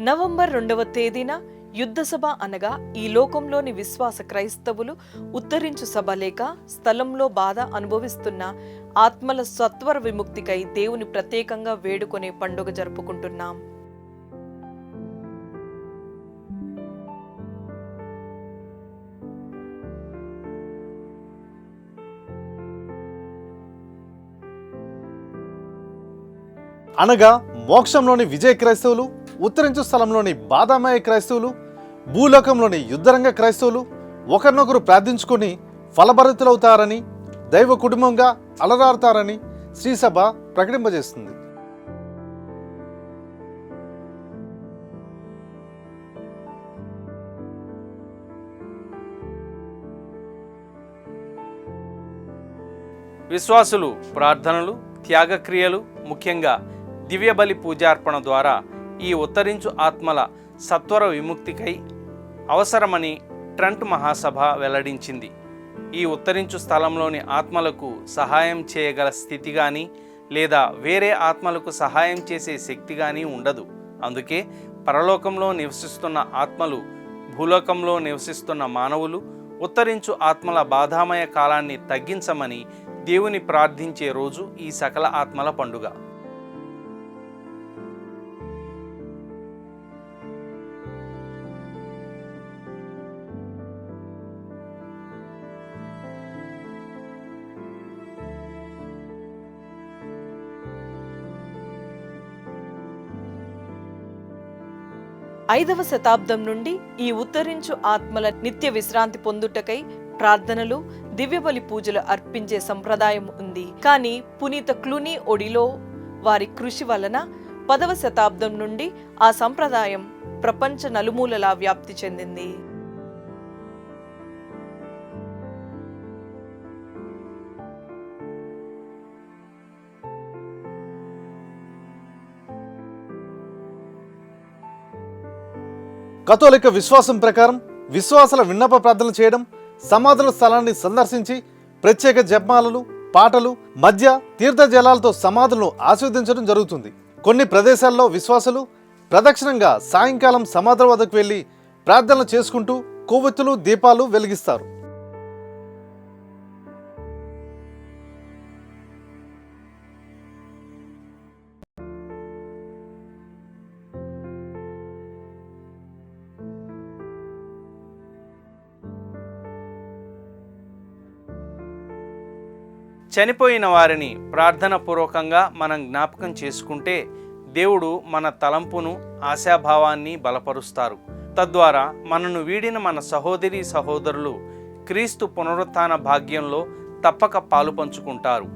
November రెండవ తేదీన యుద్ధ సభ అనగా ఈ లోకంలోని విశ్వాస క్రైస్తవులు ఉత్తరించు సభ లేక స్థలంలో బాధ అనుభవిస్తున్న ఆత్మల సత్వర విముక్తికై దేవుని ప్రత్యేకంగా వేడుకొనే పండుగ జరుపుకుంటున్నాం. అనగా మోక్షంలోని విజయ క్రైస్తవులు ఉత్తరించు స్థలంలోని బాధామయ క్రైస్తవులు భూలోకంలోని యుద్ధరంగ క్రైస్తవులు ఒకరినొకరు ప్రార్థించుకొని ఫలభరితులవుతారని దైవ కుటుంబంగా అలరారుతారని శ్రీసభ ప్రకటింపజేస్తుంది. విశ్వాసులు ప్రార్థనలు త్యాగక్రియలు ముఖ్యంగా దివ్యబలి పూజార్పణ ద్వారా ఈ ఉత్తరించు ఆత్మల సత్వర విముక్తికై అవసరమని ట్రంట్ మహాసభ వెల్లడించింది. ఈ ఉత్తరించు స్థలంలోని ఆత్మలకు సహాయం చేయగల స్థితి కానీ లేదా వేరే ఆత్మలకు సహాయం చేసే శక్తి కానీ ఉండదు. అందుకే పరలోకంలో నివసిస్తున్న ఆత్మలు భూలోకంలో నివసిస్తున్న మానవులు ఉత్తరించు ఆత్మల బాధామయ కాలాన్ని తగ్గించమని దేవుని ప్రార్థించే రోజు ఈ సకల ఆత్మల పండుగ. ఐదవ శతాబ్దం నుండి ఈ ఉత్తరించు ఆత్మల నిత్య విశ్రాంతి పొందుటకై ప్రార్థనలు దివ్యబలి పూజలు అర్పించే సంప్రదాయం ఉంది. కానీ పునీత క్లుని ఒడిలో వారి కృషి వలన పదవ శతాబ్దం నుండి ఆ సంప్రదాయం ప్రపంచ నలుమూలలా వ్యాప్తి చెందింది. కథోలిక విశ్వాసం ప్రకారం విశ్వాసాల విన్నప ప్రార్థన చేయడం సమాధుల స్థలాన్ని సందర్శించి ప్రత్యేక జపమాలలు పాటలు మధ్య తీర్థ జలాలతో సమాధులను ఆస్వాదించడం జరుగుతుంది. కొన్ని ప్రదేశాల్లో విశ్వాసులు ప్రదక్షిణంగా సాయంకాలం సమాధుల వద్దకు వెళ్ళి ప్రార్థనలు చేసుకుంటూ కొవ్వొత్తులు దీపాలు వెలిగిస్తారు. చనిపోయిన వారిని ప్రార్థన పూర్వకంగా మనం జ్ఞాపకం చేసుకుంటే దేవుడు మన తలంపును ఆశాభావాన్ని బలపరుస్తారు. తద్వారా మనను వీడిన మన సహోదరి సహోదరులు క్రీస్తు పునరుత్థాన భాగ్యంలో తప్పక పాలు పంచుకుంటారు.